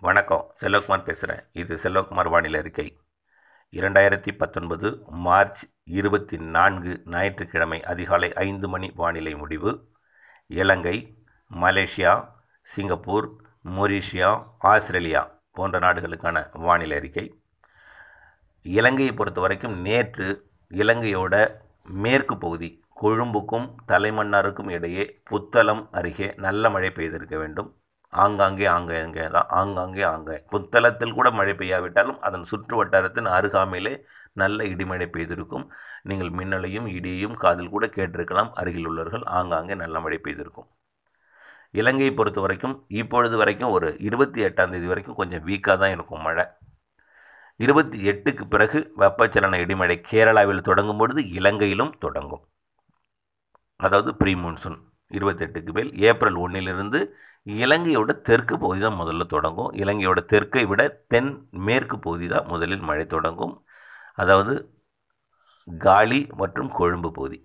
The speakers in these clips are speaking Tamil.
வணக்கம். செல்வகுமார் பேசுகிறேன் இது செல்வகுமார் வானிலை அறிக்கை. இரண்டாயிரத்தி பத்தொன்பது மார்ச் இருபத்தி நான்கு ஞாயிற்றுக்கிழமை அதிகாலை ஐந்து மணி வானிலை முடிவு. Ilangai Malaysia Singapore Mauritius Australia போன்ற நாடுகளுக்கான வானிலை அறிக்கை. இலங்கையை பொறுத்த வரைக்கும் நேற்று இலங்கையோட மேற்கு பகுதி கொழும்புக்கும் தலைமன்னாருக்கும் இடையே புத்தளம் அருகே நல்ல மழை பெய்திருக்க வேண்டும். ஆங்காங்கே ஆங்காங்கே தான் ஆங்காங்கே ஆங்கே புத்தளத்தில் கூட மழை பெய்யாவிட்டாலும் அதன் சுற்று வட்டாரத்தின் அருகாமையிலே நல்ல இடிமழை பெய்திருக்கும். நீங்கள் மின்னலையும் இடியையும் காதில் கூட கேட்டிருக்கலாம். அருகில் உள்ளவர்கள் ஆங்காங்கே நல்ல மழை பெய்திருக்கும். இலங்கையை பொறுத்த வரைக்கும் இப்பொழுது வரைக்கும் ஒரு இருபத்தி எட்டாம் தேதி வரைக்கும் கொஞ்சம் வீக்காக தான் இருக்கும் மழை. இருபத்தி எட்டுக்கு பிறகு வெப்பச்சலன இடிமழை கேரளாவில் தொடங்கும் பொழுது இலங்கையிலும் தொடங்கும். அதாவது ப்ரீ மான்சூன் இருபத்தெட்டுக்கு மேல் ஏப்ரல் ஒன்றிலிருந்து இலங்கையோட தெற்கு பகுதி தான் முதல்ல தொடங்கும். இலங்கையோட தெற்கை விட தென் மேற்கு பகுதி தான் முதலில் மழை தொடங்கும். அதாவது காலி மற்றும் கொழும்பு பகுதி.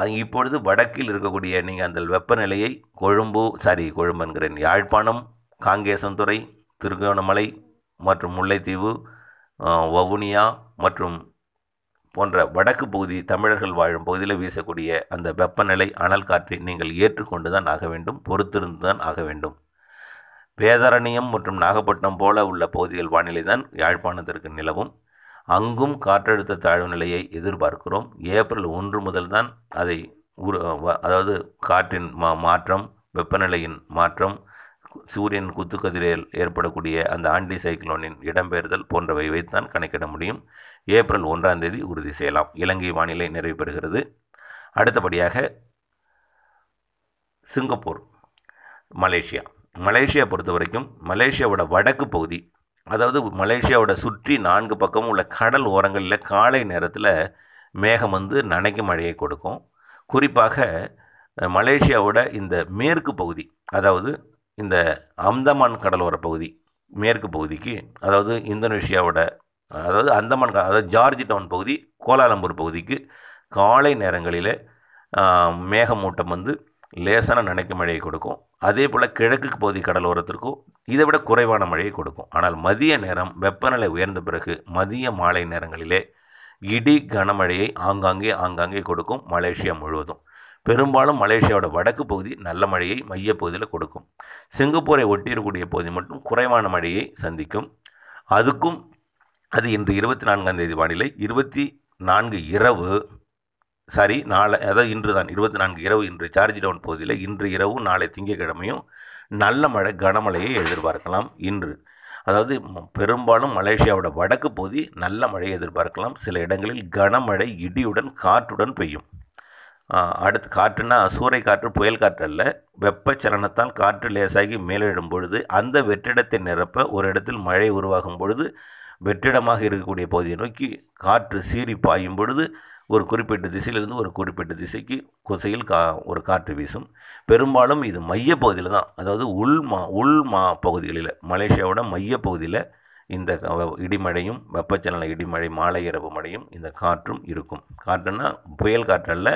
அது இப்பொழுது வடக்கில் இருக்கக்கூடிய நீங்கள் அந்த வெப்பநிலையை கொழும்பு சாரி கொழும்பு என்கிறேன் யாழ்ப்பாணம் காங்கேசன்துறை திருகோணமலை மற்றும் முல்லைத்தீவு வவுனியா மற்றும் போன்ற வடக்கு பகுதி தமிழர்கள் வாழும் பகுதியில் வீசக்கூடிய அந்த வெப்பநிலை அனல் காற்றை நீங்கள் ஏற்றுக்கொண்டு தான் ஆக வேண்டும் பொறுத்திருந்து தான் ஆக வேண்டும். வேதாரண்யம் மற்றும் நாகப்பட்டினம் போல உள்ள பகுதிகள் வானிலை தான் யாழ்ப்பாணத்திற்கு நிலவும். அங்கும் காற்றழுத்த தாழ்வு நிலையை எதிர்பார்க்கிறோம். ஏப்ரல் ஒன்று முதல் தான் அதை அதாவது காற்றின் மா மாற்றம் வெப்பநிலையின் மாற்றம் சூரியன் குத்துக்கதிரில் ஏற்படக்கூடிய அந்த ஆண்டி சைக்ளோனின் இடம்பெயர்தல் போன்றவை வைத்தான் கணக்கிட முடியும். ஏப்ரல் ஒன்றாம் தேதி உறுதி செய்யலாம். இலங்கை வானிலை நிறைவு பெறுகிறது. அடுத்தபடியாக சிங்கப்பூர் மலேசியா. மலேசியா பொறுத்த வரைக்கும் மலேசியாவோட வடக்கு பகுதி அதாவது மலேசியாவோட சுற்றி நான்கு பக்கமும் உள்ள கடல் ஓரங்களில் காலை நேரத்தில் மேகம் வந்து நனைக்கும் மழையை கொடுக்கும். குறிப்பாக மலேசியாவோட இந்த மேற்கு பகுதி அதாவது இந்த அந்தமான் கடலோர பகுதி மேற்கு பகுதிக்கு அதாவது இந்தோனேஷியாவோட அதாவது அந்தமான் அதாவது ஜார்ஜ் டவுன் பகுதி கோலாலம்பூர் பகுதிக்கு காலை நேரங்களில் மேகமூட்டம் வந்து லேசான நனைக்கும் மழையை கொடுக்கும். அதே போல் கிழக்கு பகுதி கடலோரத்திற்கும் இதை விட குறைவான மழையை கொடுக்கும். ஆனால் மதிய நேரம் வெப்பநிலை உயர்ந்த பிறகு மதிய மாலை நேரங்களிலே இடி கனமழையை ஆங்காங்கே ஆங்காங்கே கொடுக்கும் மலேசியா முழுவதும். பெரும்பாலும் மலேசியாவோட வடக்கு பகுதி நல்ல மழையை மையப்பகுதியில் கொடுக்கும். சிங்கப்பூரை ஒட்டியிருக்கக்கூடிய பகுதி மட்டும் குறைவான மழையை சந்திக்கும். அதுக்கும் அது இன்று இருபத்தி நான்காம் தேதி வானிலை இருபத்தி நான்கு இரவு சாரி நாளை அதாவது இன்று தான் இருபத்தி நான்கு இரவு இன்று சார்ஜ் டவுன் பகுதியில் இன்று இரவும் நாளை திங்கக்கிழமையும் நல்ல மழை கனமழையை எதிர்பார்க்கலாம் இன்று. அதாவது பெரும்பாலும் மலேசியாவோட வடக்கு பகுதி நல்ல மழையை எதிர்பார்க்கலாம். சில இடங்களில் கனமழை இடியுடன் காற்றுடன் பெய்யும். அடுத்து காற்றுனா சூறை காற்று புயல் காற்று அல்ல. வெப்பச்சலனத்தால் காற்று லேசாகி மேலிடும் பொழுது அந்த வெற்றிடத்தை நிரப்ப ஒரு இடத்தில் மழை உருவாகும் பொழுது வெற்றிடமாக இருக்கக்கூடிய பகுதியை நோக்கி காற்று சீறி பாயும் பொழுது ஒரு குறிப்பிட்ட திசையிலிருந்து ஒரு குறிப்பிட்ட திசைக்கு கொசையில் கா ஒரு காற்று வீசும். பெரும்பாலும் இது மைய பகுதியில் தான். அதாவது உள் மா உள் மா பகுதிகளில் மலேசியாவோட மைய பகுதியில் இந்த இடிமழையும் வெப்பச்சலன இடிமழை மாலை இரவு மழையும் இந்த காற்றும் இருக்கும். காற்றுன்னா புயல் காற்றல்ல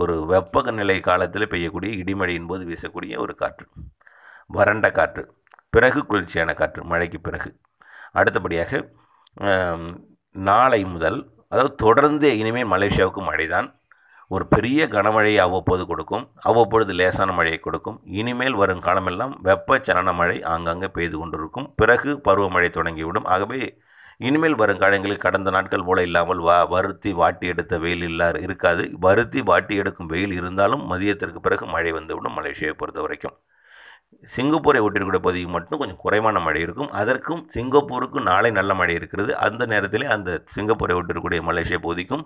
ஒரு வெப்பநிலை காலத்தில் பெய்யக்கூடிய இடிமழையின் போது வீசக்கூடிய ஒரு காற்று. வறண்ட காற்று. பிறகு குளிர்ச்சியான காற்று மழைக்கு பிறகு. அடுத்தபடியாக நாளை முதல் அதாவது தொடர்ந்து இனிமேல் மலேசியாவுக்கு மழை தான் ஒரு பெரிய கனமழையை அவ்வப்போது கொடுக்கும் அவ்வப்பொழுது லேசான மழையை கொடுக்கும். இனிமேல் வரும் காலமெல்லாம் வெப்பச்சலன மழை ஆங்காங்கே பெய்து கொண்டிருக்கும். பிறகு பருவமழை தொடங்கிவிடும். ஆகவே இனிமேல் வரும் காலங்களில் கடந்த நாட்கள் போல இல்லாமல் வா வருத்தி வாட்டி எடுத்த வெயில் இல்லா இருக்காது. வருத்தி வாட்டி எடுக்கும் வெயில் இருந்தாலும் மதியத்திற்கு பிறகு மழை வந்துவிடும். மலேசியாவை பொறுத்த வரைக்கும். சிங்கப்பூரை ஒட்டிருக்கிற பகுதிக்கு மட்டும் கொஞ்சம் குறைவான மழை இருக்கும். அதற்கும் சிங்கப்பூருக்கும் நாளை நல்ல மழை இருக்கிறது. அந்த நேரத்திலே அந்த சிங்கப்பூரை ஒட்டியிருக்கக்கூடிய மலேசிய பகுதிக்கும்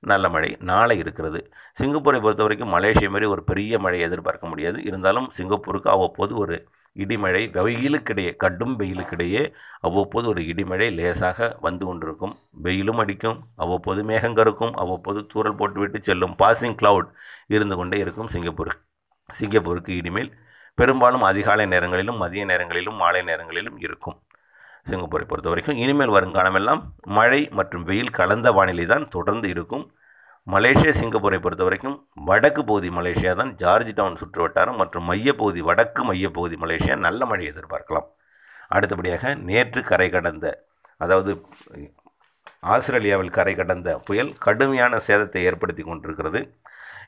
நல்ல மழை நாளை இருக்கிறது. சிங்கப்பூரை பொறுத்த வரைக்கும் மலேசியா மாதிரி ஒரு பெரிய மழை எதிர்பார்க்க முடியாது. இருந்தாலும் சிங்கப்பூருக்கு அவ்வப்போது ஒரு இடிமழை வெயிலுக்கிடையே கடும் வெயிலுக்கிடையே அவ்வப்போது ஒரு இடிமழை லேசாக வந்து கொண்டிருக்கும். வெயிலும் அடிக்கும் அவ்வப்போது மேகங்கருக்கும் அவ்வப்போது தூரல் போட்டுவிட்டு செல்லும் பாசிங் கிளவுட் இருந்து கொண்டே இருக்கும் சிங்கப்பூர். சிங்கப்பூருக்கு இடிமேல் பெரும்பாலும் அதிகாலை நேரங்களிலும் மதிய நேரங்களிலும் மாலை நேரங்களிலும் இருக்கும் சிங்கப்பூரை பொறுத்த வரைக்கும் இனிமேல் வரும் காலமெல்லாம் மழை மற்றும் வெயில் கலந்த வானிலை தான் தொடர்ந்து இருக்கும். மலேசியா சிங்கப்பூரை பொறுத்த வரைக்கும் வடக்கு பகுதி மலேசியா தான் ஜார்ஜ் டவுன் சுற்று வட்டாரம் மற்றும் மையப்பகுதி வடக்கு மையப்பகுதி மலேசியா நல்ல மழை எதிர்பார்க்கலாம். அடுத்தபடியாக நேற்று கரை கடந்த அதாவது ஆஸ்திரேலியாவில் கரை கடந்த புயல் கடுமையான சேதத்தை ஏற்படுத்தி கொண்டிருக்கிறது.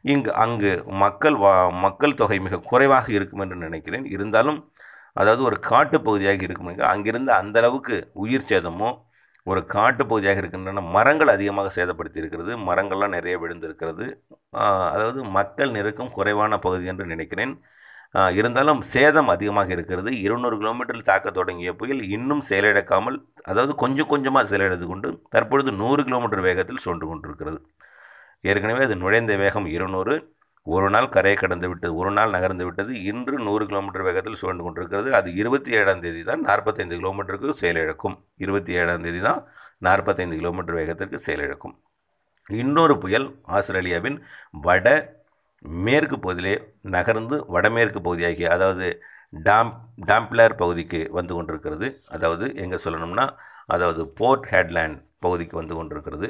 இங்கு அங்கு மக்கள் வா மக்கள் தொகை மிக குறைவாக இருக்கும் என்று நினைக்கிறேன். இருந்தாலும் அதாவது ஒரு காட்டுப் பகுதியாக இருக்கும். அங்கிருந்து அந்தளவுக்கு உயிர் சேதமோ ஒரு காட்டுப் பகுதியாக இருக்கின்றன. மரங்கள் அதிகமாக சேதப்படுத்தி இருக்கிறது. மரங்கள்லாம் நிறைய விழுந்திருக்கிறது. அதாவது மக்கள் நெருக்கம் குறைவான பகுதி என்று நினைக்கிறேன். இருந்தாலும் சேதம் அதிகமாக இருக்கிறது. இருநூறு கிலோமீட்டரில் தாக்க தொடங்கிய புயல் இன்னும் செயலிழக்காமல் அதாவது கொஞ்சம் கொஞ்சமாக செயலிழந்து கொண்டு தற்பொழுது நூறு கிலோமீட்டர் வேகத்தில் சொன்று கொண்டிருக்கிறது. ஏற்கனவே அது நுழைந்த வேகம் இருநூறு. ஒரு நாள் கரையை கடந்து விட்டது ஒரு நாள் நகர்ந்து விட்டது. இன்று நூறு கிலோமீட்டர் வேகத்தில் சுழன்று கொண்டிருக்கிறது. அது இருபத்தி ஏழாம் தேதி தான் நாற்பத்தைந்து கிலோமீட்டருக்கு செயலிழக்கும் இருபத்தி ஏழாம் தேதி தான் நாற்பத்தைந்து கிலோமீட்டர் வேகத்திற்கு செயலிழக்கும் இன்னொரு புயல் ஆஸ்திரேலியாவின் வட மேற்கு பகுதியிலே நகர்ந்து வடமேற்கு பகுதியாகிய அதாவது டாம் டாம்ப்ளர் பகுதிக்கு வந்து கொண்டிருக்கிறது. அதாவது எங்கே சொல்லணும்னா அதாவது போர்ட் ஹெட்லேண்ட் பகுதிக்கு வந்து கொண்டிருக்கிறது.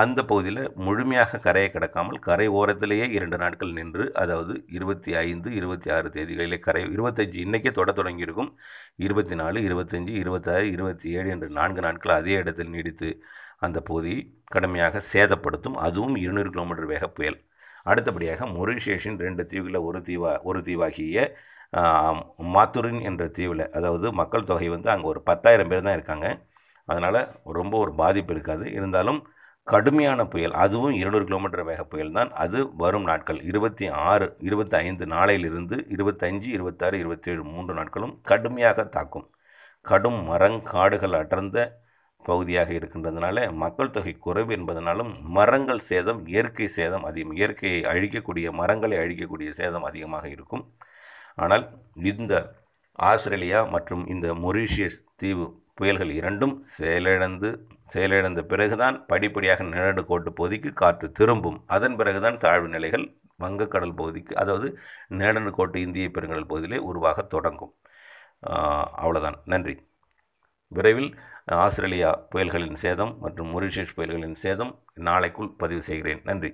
அந்த பகுதியில் முழுமையாக கரையை கடக்காமல் கரை ஓரத்திலேயே இரண்டு நாட்கள் நின்று அதாவது இருபத்தி ஐந்து இருபத்தி ஆறு தேதிகளிலே கரை இருபத்தஞ்சி இன்றைக்கே தொட தொடங்கியிருக்கும். இருபத்தி நாலு இருபத்தஞ்சி இருபத்தாறு இருபத்தி ஏழு என்று நான்கு நாட்கள் அதே இடத்தில் நீடித்து அந்த பகுதியை கடுமையாக சேதப்படுத்தும். அதுவும் இருநூறு கிலோமீட்டர் வேக புயல். அடுத்தபடியாக மொரிஷியஸின் ரெண்டு தீவுகளில் ஒரு தீவா ஒரு தீவாகிய மாத்துரின் என்ற தீவில் அதாவது மக்கள் தொகை வந்து அங்கே ஒரு பத்தாயிரம் பேர் தான் இருக்காங்க. அதனால் ரொம்ப ஒரு பாதிப்பு இருக்காது. இருந்தாலும் கடுமையான புயல் அதுவும் இருநூறு கிலோமீட்டர் வேக புயல் தான். அது வரும் நாட்கள் இருபத்தி ஆறு இருபத்தி ஐந்து நாளையிலிருந்து இருபத்தஞ்சு இருபத்தாறு இருபத்தேழு மூன்று நாட்களும் கடுமையாக தாக்கும். கடும் மரங்காடுகள் அடர்ந்த பகுதியாக இருக்கின்றதுனால மக்கள் தொகை குறைவு என்பதனாலும் மரங்கள் சேதம் இயற்கை சேதம் அதிகம் இயற்கையை அழிக்கக்கூடிய மரங்களை அழிக்கக்கூடிய சேதம் அதிகமாக இருக்கும். ஆனால் இந்த ஆஸ்திரேலியா மற்றும் இந்த மொரீஷியஸ் தீவு புயல்கள் இரண்டும் செயலிழந்து செயலிழந்த பிறகுதான் படிப்படியாக நிழடு கோட்டு பகுதிக்கு காற்று திரும்பும். அதன் பிறகுதான் தாழ்வு நிலைகள் வங்கக்கடல் பகுதிக்கு அதாவது நிழடு கோட்டு இந்திய பெருங்கடல் பகுதியிலே உருவாக தொடங்கும். அவ்வளோதான் நன்றி. விரைவில் ஆஸ்திரேலியா புயல்களின் சேதம் மற்றும் மொரிஷியஸ் புயல்களின் சேதம் நாளைக்குள் பதிவு செய்கிறேன். நன்றி.